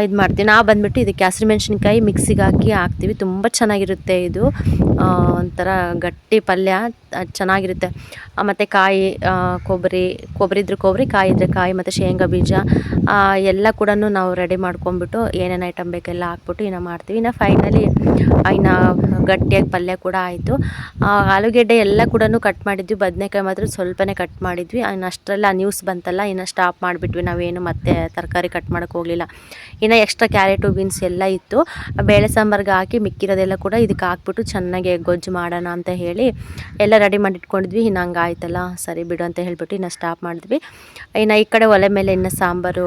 ಇದು ಮಾಡ್ತೀವಿ. ನಾವು ಬಂದುಬಿಟ್ಟು ಇದಕ್ಕೆ ಹಸಿರು ಮೆಣಸಿನ್ಕಾಯಿ ಮಿಕ್ಸಿಗೆ ಹಾಕಿ ಹಾಕ್ತೀವಿ. ತುಂಬ ಚೆನ್ನಾಗಿರುತ್ತೆ ಇದು. ಒಂಥರ ಗಟ್ಟಿ ಪಲ್ಯ ಚೆನ್ನಾಗಿರುತ್ತೆ. ಮತ್ತು ಕಾಯಿ ಕೊಬ್ಬರಿ ಕೊಬ್ಬರಿ ಇದ್ರೆ ಕೊಬ್ಬರಿ, ಕಾಯಿ ಇದ್ರೆ ಕಾಯಿ, ಮತ್ತು ಶೇಂಗಾ ಬೀಜ ಎಲ್ಲ ಕೂಡ ನಾವು ರೆಡಿ ಮಾಡ್ಕೊಂಬಿಟ್ಟು ಏನೇನು ಐಟಮ್ ಬೇಕೆಲ್ಲ ಹಾಕ್ಬಿಟ್ಟು ಇನ್ನು ಮಾಡ್ತೀವಿ. ಇನ್ನು ಫೈನಲಿ ಇನ್ನು ಗಟ್ಟಿಯಾಗಿ ಪಲ್ಯ ಕೂಡ ಆಯಿತು. ಆಲೂಗೆಡ್ಡೆ ಎಲ್ಲ ಕೂಡ ಕಟ್ ಮಾಡಿದ್ವಿ. ಬದನೆಕಾಯಿ ಮಾತ್ರ ಸ್ವಲ್ಪನೇ ಕಟ್ ಮಾಡಿದ್ವಿ. ಇನ್ನು ಆ ನ್ಯೂಸ್ ಬಂತಲ್ಲ, ಇನ್ನು ಸ್ಟಾಪ್ ಮಾಡಿಬಿಟ್ವಿ. ನಾವೇನು ಮತ್ತೆ ತರಕಾರಿ ಕಟ್ ಮಾಡೋಕ್ಕೆ ಹೋಗಲಿಲ್ಲ. ಇನ್ನು ಎಕ್ಸ್ಟ್ರಾ ಕ್ಯಾರೆಟು ಬೀನ್ಸ್ ಎಲ್ಲ ಇತ್ತು. ಬೇಳೆ ಸಾಂಬಾರ್ಗೆ ಹಾಕಿ ಮಿಕ್ಕಿರೋದೆಲ್ಲ ಕೂಡ ಇದಕ್ಕೆ ಹಾಕ್ಬಿಟ್ಟು ಚೆನ್ನಾಗಿ ಗೊಜ್ಜು ಮಾಡೋಣ ಅಂತ ಹೇಳಿ ಎಲ್ಲ ರೆಡಿ ಮಾಡಿ ಇಟ್ಕೊಂಡಿದ್ವಿ ಇನ್ನು ಹಂಗೆ ಆಯ್ತಲ್ಲ ಸರಿ ಬಿಡು ಅಂತ ಹೇಳಿಬಿಟ್ಟು ಇನ್ನು ಸ್ಟಾಪ್ ಮಾಡಿದ್ವಿ. ಇನ್ನು ಈ ಕಡೆ ಒಲೆ ಮೇಲೆ ಇನ್ನು ಸಾಂಬಾರು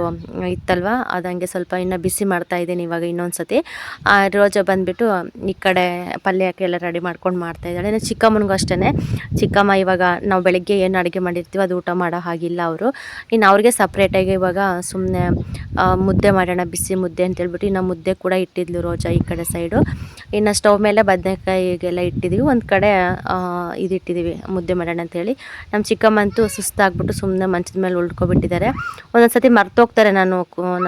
ಇತ್ತಲ್ವ? ಅದಂಗೆ ಸ್ವಲ್ಪ ಇನ್ನು ಬಿಸಿ ಮಾಡ್ತಾ ಇದ್ದೀನಿ ಇವಾಗ ಇನ್ನೊಂದು ಸತಿ ರೋಜಾ ಬಂದುಬಿಟ್ಟು ಈ ಕಡೆ ಪಲ್ಯಕ್ಕೆ ಎಲ್ಲ ರೆಡಿ ಮಾಡ್ಕೊಂಡು ಮಾಡ್ತಾ ಇದ್ದಾಳೆ. ಇನ್ನು ಚಿಕ್ಕಮ್ಮನಿಗೂ ಅಷ್ಟೇ ಚಿಕ್ಕಮ್ಮ ಇವಾಗ ನಾವು ಬೆಳಗ್ಗೆ ಏನು ಅಡುಗೆ ಮಾಡಿರ್ತೀವಿ ಅದು ಊಟ ಮಾಡೋ ಹಾಗಿಲ್ಲ ಅವರು. ಇನ್ನು ಅವ್ರಿಗೆ ಸಪ್ರೇಟಾಗಿ ಇವಾಗ ಸುಮ್ಮನೆ ಮುದ್ದೆ ಮಾಡೋಣ ಮುದ್ದೆ ಅಂತ ಹೇಳ್ಬಿಟ್ಟು ಇನ್ನು ಮುದ್ದೆ ಕೂಡ ಇಟ್ಟಿದ್ಲು ರೋಜಾ ಈ ಕಡೆ ಸೈಡು ಇನ್ನು ಸ್ಟವ್ ಮೇಲೆ ಬದನೆಕಾಯಿಗೆಲ್ಲ ಇಟ್ಟಿದ್ದೀವಿ ಒಂದು ಕಡೆ ಇದಿಟ್ಟಿದ್ದೀವಿ ಮುದ್ದೆ ಮಾಡೋಣ ಅಂತೇಳಿ ನಮ್ಮ ಚಿಕ್ಕಮ್ಮಂತೂ ಸುಸ್ತಾಗ್ಬಿಟ್ಟು ಸುಮ್ಮನೆ ಮಂಚದ ಮೇಲೆ ಉಳ್ಕೊಬಿಟ್ಟಿದ್ದಾರೆ. ಒಂದೊಂದು ಸತಿ ಮರ್ತೋಗ್ತಾರೆ. ನಾನು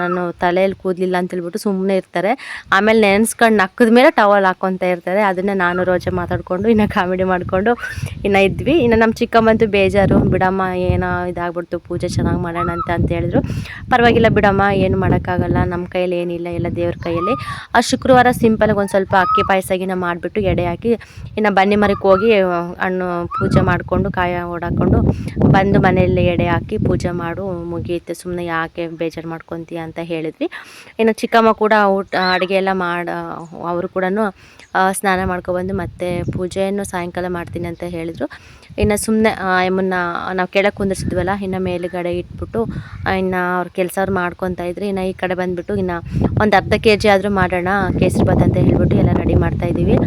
ನಾನು ತಲೆಯಲ್ಲಿ ಕೂದಲಿಲ್ಲ ಅಂತ ಹೇಳ್ಬಿಟ್ಟು ಸುಮ್ಮನೆ ಇರ್ತಾರೆ. ಆಮೇಲೆ ನೆನೆಸ್ಕೊಂಡು ನಕ್ಕದ ಮೇಲೆ ಟವಲ್ ಹಾಕ್ಕೊತ ಇರ್ತಾರೆ. ಅದನ್ನೇ ನಾನು ರೋಜೆ ಮಾತಾಡಿಕೊಂಡು, ಇನ್ನು ಕಾಮಿಡಿ ಮಾಡಿಕೊಂಡು ಇನ್ನು ಇದ್ವಿ. ಇನ್ನು ನಮ್ಮ ಚಿಕ್ಕಮ್ಮಂತೂ ಬೇಜಾರು. ಬಿಡಮ್ಮ, ಏನೋ ಇದಾಗ್ಬಿಡ್ತು, ಪೂಜೆ ಚೆನ್ನಾಗಿ ಮಾಡೋಣ ಅಂತ ಅಂತ ಹೇಳಿದ್ರು. ಪರವಾಗಿಲ್ಲ ಬಿಡಮ್ಮ, ಏನು ಮಾಡೋಕ್ಕಾಗಲ್ಲ. ನಮ್ಮ ಕೈಯಲ್ಲಿ ಏನಿಲ್ಲ, ಎಲ್ಲ ದೇವ್ರ ಕೈಯಲ್ಲಿ. ಆ ಶುಕ್ರವಾರ ಸಿಂಪಲ್ಗೆ ಒಂದು ಸ್ವಲ್ಪ ಅಕ್ಕಿ ಪಾಯಸಗಿನ ಮಾಡಿಬಿಟ್ಟು ಎಡೆ ಹಾಕಿ, ಇನ್ನು ಬನ್ನಿ ಮರಕ್ಕೆ ಹೋಗಿ ಹಣ್ಣು ಪೂಜೆ ಮಾಡಿಕೊಂಡು, ಕಾಯ ಓಡಾಕೊಂಡು ಬಂದು ಮನೆಯಲ್ಲಿ ಎಡೆ ಹಾಕಿ ಪೂಜೆ ಮಾಡು, ಮುಗಿಯುತ್ತೆ. ಸುಮ್ಮನೆ ಯಾಕೆ ಬೇಜಾರು ಮಾಡ್ಕೊತೀಯ ಅಂತ ಹೇಳಿದ್ವಿ. ಇನ್ನು ಚಿಕ್ಕಮ್ಮ ಕೂಡ ಊಟ, ಅಡುಗೆ ಎಲ್ಲ ಮಾಡ, ಅವರು ಕೂಡ ಸ್ನಾನ ಮಾಡ್ಕೊಬಂದು ಮತ್ತೆ ಪೂಜೆಯನ್ನು ಸಾಯಂಕಾಲ ಮಾಡ್ತೀನಿ ಅಂತ ಹೇಳಿದರು. ಇನ್ನು ಸುಮ್ಮನೆ ಎಮ್ಮನ್ನ ನಾವು ಕೆಳಗೆ ಕುಂದಿರ್ಸಿದ್ವಲ್ಲ, ಇನ್ನು ಮೇಲುಗಡೆ ಇಟ್ಬಿಟ್ಟು ಇನ್ನು ಅವ್ರ ಕೆಲಸ ಅವ್ರು ಮಾಡ್ಕೊತಾ ಇದ್ರು. ಇನ್ನು ಈ ಕಡೆ ಬಂದುಬಿಟ್ಟು ಇನ್ನು ಒಂದು ಅರ್ಧ ಕೆ ಜಿ ಆದರೂ ಮಾಡೋಣ ಕೇಸರಿ ಬಾತ್ ಅಂತ ಹೇಳ್ಬಿಟ್ಟು ಎಲ್ಲ ರೆಡಿ ಮಾಡ್ತಾ ಇದ್ದೀವಿ.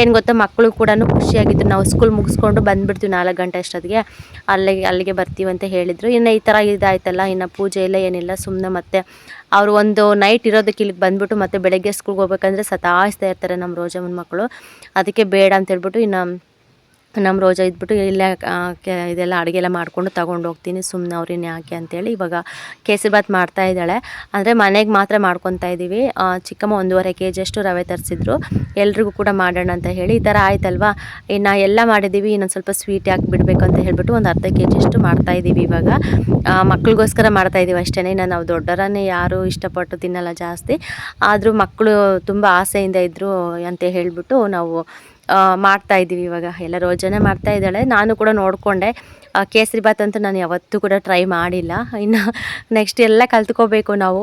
ಏನು ಗೊತ್ತಾ ಮಕ್ಕಳು ಕೂಡ ಖುಷಿಯಾಗಿದ್ರು. ನಾವು ಸ್ಕೂಲ್ ಮುಗಿಸ್ಕೊಂಡು ಬಂದುಬಿಡ್ತೀವಿ ನಾಲ್ಕು ಗಂಟೆ ಅಷ್ಟೊತ್ತಿಗೆ. ಅಲ್ಲಿಗೆ ಅಲ್ಲಿಗೆ ಬರ್ತೀವಿ ಅಂತ ಹೇಳಿದರು. ಇನ್ನು ಈ ಥರ ಇದಾಯ್ತಲ್ಲ, ಇನ್ನು ಪೂಜೆ ಇಲ್ಲ ಏನಿಲ್ಲ ಸುಮ್ಮನೆ ಮತ್ತೆ ಅವರು ಒಂದು ನೈಟ್ ಇರೋದಕ್ಕೆ ಇಲ್ಲಿಗೆ ಬಂದ್ಬಿಟ್ಟು ಮತ್ತೆ ಬೆಳಗ್ಗೆ ಸ್ಕೂಲ್ಗೆ ಹೋಗ್ಬೇಕಂದ್ರೆ ಸತಾಯಿಸ್ತಾ ಇರ್ತಾರೆ ನಮ್ಮ ರೋಜಮ್ಮನ ಮಕ್ಕಳು ಅದಕ್ಕೆ ಬೇಡ ಅಂತ ಹೇಳ್ಬಿಟ್ಟು ಇನ್ನು ನಮ್ಮ ರೋಜ ಇದ್ಬಿಟ್ಟು ಇಲ್ಲೇ ಇದೆಲ್ಲ ಅಡುಗೆ ಎಲ್ಲ ಮಾಡಿಕೊಂಡು ತಗೊಂಡು ಹೋಗ್ತೀನಿ. ಸುಮ್ಮನೆ ಅವ್ರಿನ ಯಾಕೆ ಅಂತೇಳಿ ಇವಾಗ ಕೇಸರಿ ಬಾತ್ ಮಾಡ್ತಾ ಇದ್ದಾಳೆ. ಅಂದರೆ ಮನೆಗೆ ಮಾತ್ರ ಮಾಡ್ಕೊತಾ ಇದ್ದೀವಿ ಚಿಕ್ಕಮ್ಮ ಒಂದೂವರೆ ಕೆ ಜಿಯಷ್ಟು ರವೆ ತರಿಸಿದ್ರು. ಎಲ್ರಿಗೂ ಕೂಡ ಮಾಡೋಣ ಅಂತ ಹೇಳಿ ಈ ಥರ ಆಯ್ತಲ್ವಾ? ಇನ್ನು ಎಲ್ಲ ಮಾಡಿದ್ದೀವಿ. ಇನ್ನೊಂದು ಸ್ವಲ್ಪ ಸ್ವೀಟ್ ಯಾಕೆ ಬಿಡಬೇಕು ಅಂತ ಹೇಳಿಬಿಟ್ಟು ಒಂದು ಅರ್ಧ ಕೆ ಮಾಡ್ತಾ ಇದ್ದೀವಿ ಇವಾಗ. ಮಕ್ಳಿಗೋಸ್ಕರ ಮಾಡ್ತಾ ಇದ್ದೀವಿ ಅಷ್ಟೇ ಇನ್ನು ನಾವು ದೊಡ್ಡರನ್ನೇ ಯಾರು ಇಷ್ಟಪಟ್ಟು ತಿನ್ನಲ್ಲ ಜಾಸ್ತಿ. ಆದರೂ ಮಕ್ಕಳು ತುಂಬ ಆಸೆಯಿಂದ ಇದ್ದರು ಅಂತ ಹೇಳಿಬಿಟ್ಟು ನಾವು ಮಾಡ್ತಾ ಇದ್ದೀವಿ ಇವಾಗ. ಎಲ್ಲ ರೋಜನೆ ಮಾಡ್ತಾ ಇದ್ದಾಳೆ. ನಾನು ಕೂಡ ನೋಡಿಕೊಂಡೆ. ಕೇಸರಿ ಬಾತ್ ಅಂತೂ ನಾನು ಯಾವತ್ತೂ ಕೂಡ ಟ್ರೈ ಮಾಡಿಲ್ಲ. ಇನ್ನು ನೆಕ್ಸ್ಟ್ ಎಲ್ಲ ಕಲ್ತ್ಕೋಬೇಕು ನಾವು.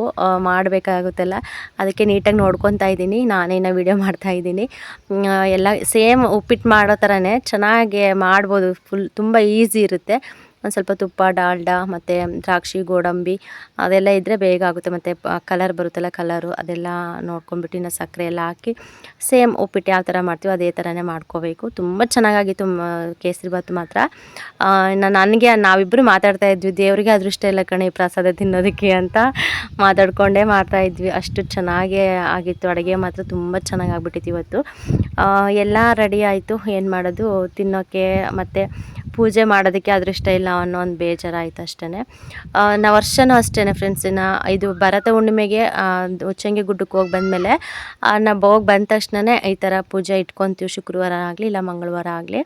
ಮಾಡಬೇಕಾಗುತ್ತಲ್ಲ. ಅದಕ್ಕೆ ನೀಟಾಗಿ ನೋಡ್ಕೊತಾ ಇದ್ದೀನಿ. ನಾನೇ ಇನ್ನು ವೀಡಿಯೋ ಮಾಡ್ತಾ ಇದ್ದೀನಿ. ಎಲ್ಲ ಸೇಮ್ ಉಪ್ಪಿಟ್ಟು ಮಾಡೋ ಥರನೇ ಚೆನ್ನಾಗಿ ಮಾಡ್ಬೋದು. ಫುಲ್ ತುಂಬ ಈಸಿ ಇರುತ್ತೆ. ಒಂದು ಸ್ವಲ್ಪ ತುಪ್ಪ, ಡಾಲ್ಡಾ, ಮತ್ತು ದ್ರಾಕ್ಷಿ, ಗೋಡಂಬಿ ಅದೆಲ್ಲ ಇದ್ದರೆ ಬೇಗ ಆಗುತ್ತೆ. ಮತ್ತು ಕಲರ್ ಬರುತ್ತಲ್ಲ ಕಲರು ಅದೆಲ್ಲ ನೋಡ್ಕೊಂಡ್ಬಿಟ್ಟು ಇನ್ನು ಸಕ್ಕರೆ ಎಲ್ಲ ಹಾಕಿ ಸೇಮ್ ಉಪ್ಪಿಟ್ಟು ಯಾವ ಥರ ಮಾಡ್ತೀವೋ ಅದೇ ಥರನೇ ಮಾಡ್ಕೋಬೇಕು. ತುಂಬ ಚೆನ್ನಾಗಾಗಿತ್ತು, ಮ- ಕೇಸರಿ ಬಾತ್ ಮಾತ್ರ. ನನಗೆ ನಾವಿಬ್ಬರು ಮಾತಾಡ್ತಾ ಇದ್ವಿ, ದೇವರಿಗೆ ಅದೃಷ್ಟ ಇಲ್ಲ ಕಣೆ ಪ್ರಸಾದ ತಿನ್ನೋದಕ್ಕೆ ಅಂತ ಮಾತಾಡ್ಕೊಂಡೇ ಮಾಡ್ತಾ ಇದ್ವಿ. ಅಷ್ಟು ಚೆನ್ನಾಗೇ ಆಗಿತ್ತು, ಅಡುಗೆ ಮಾತ್ರ ತುಂಬ ಚೆನ್ನಾಗಿ ಇವತ್ತು. ಎಲ್ಲ ರೆಡಿ ಆಯಿತು, ಏನು ಮಾಡೋದು ತಿನ್ನೋಕ್ಕೆ ಮತ್ತು ಪೂಜೆ ಮಾಡೋದಕ್ಕೆ ಅದೃಷ್ಟ ಇಲ್ಲ ಅನ್ನೋ ಒಂದು ಬೇಜಾರಾಯಿತು ಅಷ್ಟೇ ನಾವು ವರ್ಷನೂ ಅಷ್ಟೇ ಫ್ರೆಂಡ್ಸ್ ಇನ್ನು ಇದು ಭರತ ಹುಣ್ಣಿಮೆಗೆ ಉಚ್ಚಂಗಿ ಗುಡ್ಡಕ್ಕೆ ಹೋಗಿ ಬಂದಮೇಲೆ ನಾವು ಹೋಗಿ ಬಂದ ತಕ್ಷಣನೇ ಈ ಥರ ಪೂಜೆ ಇಟ್ಕೊತೀವಿ ಶುಕ್ರವಾರ ಆಗಲಿ ಇಲ್ಲ ಮಂಗಳವಾರ ಆಗಲಿ.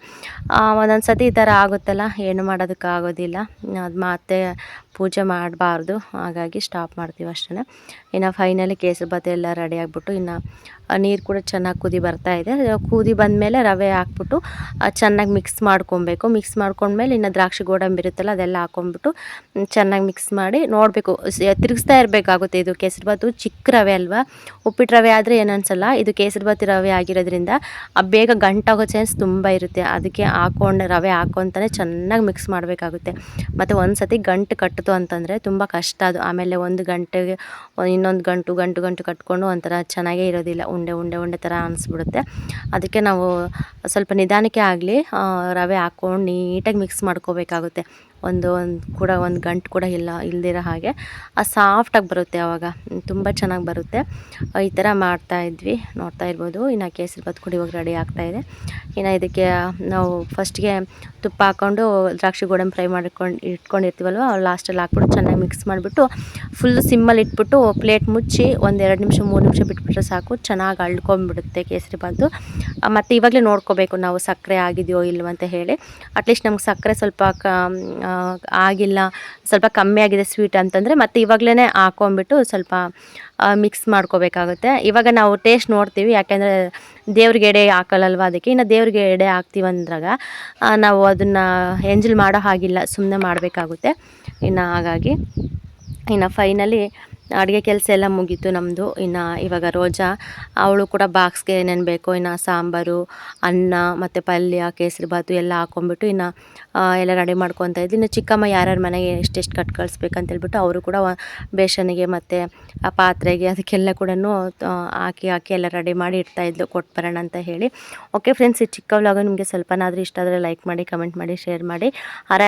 ಒಂದೊಂದು ಸತಿ ಈ ಥರ ಆಗುತ್ತಲ್ಲ, ಏನು ಮಾಡೋದಕ್ಕಾಗೋದಿಲ್ಲ ಅದು ಮತ್ತೆ ಪೂಜೆ ಮಾಡಬಾರ್ದು, ಹಾಗಾಗಿ ಸ್ಟಾಪ್ ಮಾಡ್ತೀವಿ ಅಷ್ಟೇ ಇನ್ನು ಫೈನಲಿ ಕೇಸರಿ ಬಾತ್ ಎಲ್ಲ ರೆಡಿ ಆಗಿಬಿಟ್ಟು ಇನ್ನು ನೀರು ಕೂಡ ಚೆನ್ನಾಗಿ ಕುದಿ ಬರ್ತಾ ಇದೆ. ಕುದಿ ಬಂದಮೇಲೆ ರವೆ ಹಾಕ್ಬಿಟ್ಟು ಚೆನ್ನಾಗಿ ಮಿಕ್ಸ್ ಮಾಡ್ಕೊಬೇಕು. ಮಿಕ್ಸ್ ಮಾಡ್ಕೊಂಡ್ಮೇಲೆ ಇನ್ನು ದ್ರಾಕ್ಷಿ ಗೋಡಂಬಿ ಇರುತ್ತಲ್ಲ ಅದೆಲ್ಲ ಹಾಕೊಂಡ್ಬಿಟ್ಟು ಚೆನ್ನಾಗಿ ಮಿಕ್ಸ್ ಮಾಡಿ ನೋಡಬೇಕು. ತಿರುಗಿಸ್ತಾ ಇರಬೇಕಾಗುತ್ತೆ ಇದು ಕೇಸರಿ ಬಾತು ಚಿಕ್ಕ ರವೆ ಅಲ್ವಾ? ಉಪ್ಪಿಟ್ಟು ರವೆ ಆದರೆ ಏನು ಇದು ಕೇಸರಿ ಬಾತು ರವೆ ಆಗಿರೋದ್ರಿಂದ ಬೇಗ ಗಂಟಾಗೋ ಚಾನ್ಸ್ ತುಂಬ ಇರುತ್ತೆ. ಅದಕ್ಕೆ ಹಾಕೊಂಡು, ರವೆ ಹಾಕೊತಾನೆ ಚೆನ್ನಾಗಿ ಮಿಕ್ಸ್ ಮಾಡಬೇಕಾಗುತ್ತೆ. ಮತ್ತು ಒಂದು ಸತಿ ಗಂಟು ಕಟ್ಟಿತು ಅಂತಂದರೆ ತುಂಬ ಕಷ್ಟ ಅದು. ಆಮೇಲೆ ಒಂದು ಗಂಟೆಗೆ, ಇನ್ನೊಂದು ಗಂಟು ಗಂಟು ಗಂಟು ಕಟ್ಕೊಂಡು ಒಂಥರ ಚೆನ್ನಾಗೇ ಇರೋದಿಲ್ಲ. ಉಂಡೆ ಉಂಡೆ ಉಂಡೆ ಥರ ಅನಿಸ್ಬಿಡುತ್ತೆ. ಅದಕ್ಕೆ ನಾವು ಸ್ವಲ್ಪ ನಿಧಾನಕ್ಕೆ ಆಗಲಿ ರವೆ ಹಾಕ್ಕೊಂಡು ನೀಟಾಗಿ ಮಿಕ್ಸ್ ಮಾಡ್ಕೋಬೇಕಾಗುತ್ತೆ. ಒಂದು ಒಂದು ಕೂಡ ಒಂದು ಗಂಟು ಕೂಡ ಇಲ್ಲ, ಇಲ್ದಿರೋ ಹಾಗೆ. ಆ ಸಾಫ್ಟಾಗಿ ಬರುತ್ತೆ ಆವಾಗ ತುಂಬ ಚೆನ್ನಾಗಿ ಬರುತ್ತೆ. ಈ ಥರ ಮಾಡ್ತಾ ಇದ್ವಿ. ನೋಡ್ತಾ ಇರ್ಬೋದು. ಇನ್ನು ಕೇಸರಿ ಬತ್ ಕೂಡ ಇವಾಗ ರೆಡಿ ಆಗ್ತಾ ಇದೆ. ಇನ್ನು ಇದಕ್ಕೆ ನಾವು ಫಸ್ಟ್ಗೆ ತುಪ್ಪ ಹಾಕ್ಕೊಂಡು ದ್ರಾಕ್ಷಿ ಗೋಡಂಬಿ ಫ್ರೈ ಮಾಡ್ಕೊಂಡು ಇಟ್ಕೊಂಡಿರ್ತೀವಲ್ವ ಲಾಸ್ಟಲ್ಲಿ ಹಾಕ್ಬಿಟ್ಟು ಚೆನ್ನಾಗಿ ಮಿಕ್ಸ್ ಮಾಡಿಬಿಟ್ಟು ಫುಲ್ ಸಿಮ್ಮಲ್ಲಿ ಇಟ್ಬಿಟ್ಟು ಪ್ಲೇಟ್ ಮುಚ್ಚಿ ಒಂದು ಎರಡು ನಿಮಿಷ, ಮೂರು ನಿಮಿಷ ಬಿಟ್ಬಿಟ್ರೆ ಸಾಕು, ಚೆನ್ನಾಗಿ ಅಳ್ಕೊಂಬಿಡುತ್ತೆ ಕೇಸರಿ ಬಾತು. ಮತ್ತು ಇವಾಗಲೇ ನೋಡ್ಕೋಬೇಕು ನಾವು ಸಕ್ಕರೆ ಆಗಿದೆಯೋ ಇಲ್ವೋ ಅಂತ ಹೇಳಿ. ಅಟ್ಲೀಸ್ಟ್ ನಮ್ಗೆ ಸಕ್ಕರೆ ಸ್ವಲ್ಪ ಆಗಿಲ್ಲ, ಸ್ವಲ್ಪ ಕಮ್ಮಿ ಆಗಿದೆ ಸ್ವೀಟ್ ಅಂತಂದರೆ, ಮತ್ತು ಇವಾಗಲೇ ಹಾಕೊಂಬಿಟ್ಟು ಸ್ವಲ್ಪ ಮಿಕ್ಸ್ ಮಾಡ್ಕೋಬೇಕಾಗುತ್ತೆ. ಇವಾಗ ನಾವು ಟೇಸ್ಟ್ ನೋಡ್ತೀವಿ, ಯಾಕೆಂದರೆ ದೇವ್ರಿಗೆ ಎಡೆ ಹಾಕಲ್ಲಲ್ವ ಅದಕ್ಕೆ. ಇನ್ನು ದೇವ್ರಿಗೆ ಎಡೆ ಹಾಕ್ತೀವಿ ಅಂದ್ರಾಗ ನಾವು ಅದನ್ನು ಎಂಜಲ್ ಮಾಡೋ ಹಾಗಿಲ್ಲ ಸುಮ್ಮನೆ ಮಾಡಬೇಕಾಗುತ್ತೆ. ಇನ್ನು ಹಾಗಾಗಿ, ಇನ್ನು ಫೈನಲಿ ಅಡುಗೆ ಕೆಲಸ ಎಲ್ಲ ಮುಗೀತು ನಮ್ಮದು ಇನ್ನು ಇವಾಗ ರೋಜಾ, ಅವಳು ಕೂಡ ಬಾಕ್ಸ್ಗೆ ಏನೇನು ಬೇಕೋ ಇನ್ನು ಸಾಂಬಾರು, ಅನ್ನ, ಮತ್ತು ಪಲ್ಯ, ಕೇಸರಿ ಬಾತು ಎಲ್ಲ ಹಾಕ್ಕೊಂಬಿಟ್ಟು ಇನ್ನು ಎಲ್ಲ ರೆಡಿ ಮಾಡ್ಕೊತಾ ಇದ್ವಿ ಇನ್ನು ಚಿಕ್ಕಮ್ಮ ಯಾರ್ಯಾರ ಮನೆಗೆ ಎಷ್ಟೆಷ್ಟು ಕಟ್ ಕಳಿಸ್ಬೇಕಂತ ಹೇಳ್ಬಿಟ್ಟು ಅವರು ಕೂಡ ಬೇಷನಿಗೆ ಮತ್ತು ಆ ಪಾತ್ರೆಗೆ ಅದಕ್ಕೆಲ್ಲ ಕೂಡ ಹಾಕಿ ಹಾಕಿ ಎಲ್ಲ ರೆಡಿ ಮಾಡಿ ಇಡ್ತಾಯಿದ್ಲು ಕೊಟ್ಟು ಬರೋಣ ಅಂತ ಹೇಳಿ. ಓಕೆ ಫ್ರೆಂಡ್ಸ್ ಈ ಚಿಕ್ಕ ವ್ಲಾಗು ನಿಮಗೆ ಸ್ವಲ್ಪನಾದರೂ ಇಷ್ಟ ಆದರೆ ಲೈಕ್ ಮಾಡಿ ಕಮೆಂಟ್ ಮಾಡಿ ಶೇರ್ ಮಾಡಿ.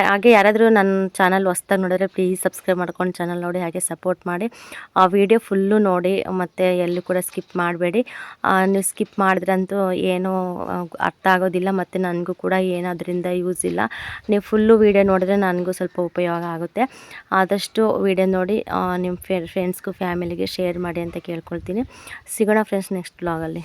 ಹಾಗೆ ಯಾರಾದರೂ ನನ್ನ ಚಾನಲ್ ಹೊಸ್ದಾಗಿ ನೋಡಿದ್ರೆ ಪ್ಲೀಸ್ ಸಬ್ಸ್ಕ್ರೈಬ್ ಮಾಡ್ಕೊಂಡು ಚಾನಲ್ ನೋಡಿ, ಹಾಗೆ ಸಪೋರ್ಟ್ ಮಾಡಿ. ಆ ವಿಡಿಯೋ ಫುಲ್ಲು ನೋಡಿ, ಮತ್ತು ಎಲ್ಲೂ ಕೂಡ ಸ್ಕಿಪ್ ಮಾಡಬೇಡಿ. ನೀವು ಸ್ಕಿಪ್ ಮಾಡಿದ್ರಂತೂ ಏನೂ ಅರ್ಥ ಆಗೋದಿಲ್ಲ, ಮತ್ತು ನನಗೂ ಕೂಡ ಏನಾದ್ರಿಂದ ಯೂಸ್ ಇಲ್ಲ. ನೀವು ಫುಲ್ಲು ವೀಡಿಯೋ ನೋಡಿದ್ರೆ ನನಗೂ ಸ್ವಲ್ಪ ಉಪಯೋಗ ಆಗುತ್ತೆ. ಆದಷ್ಟು ವೀಡಿಯೋ ನೋಡಿ ನಿಮ್ಮ ಫ್ರೆಂಡ್ಸ್ಗೂ ಫ್ಯಾಮಿಲಿಗೆ ಶೇರ್ ಮಾಡಿ ಅಂತ ಕೇಳ್ಕೊಳ್ತೀನಿ. ಸಿಗೋಣ ಫ್ರೆಂಡ್ಸ್ ನೆಕ್ಸ್ಟ್ ವ್ಲಾಗಲ್ಲಿ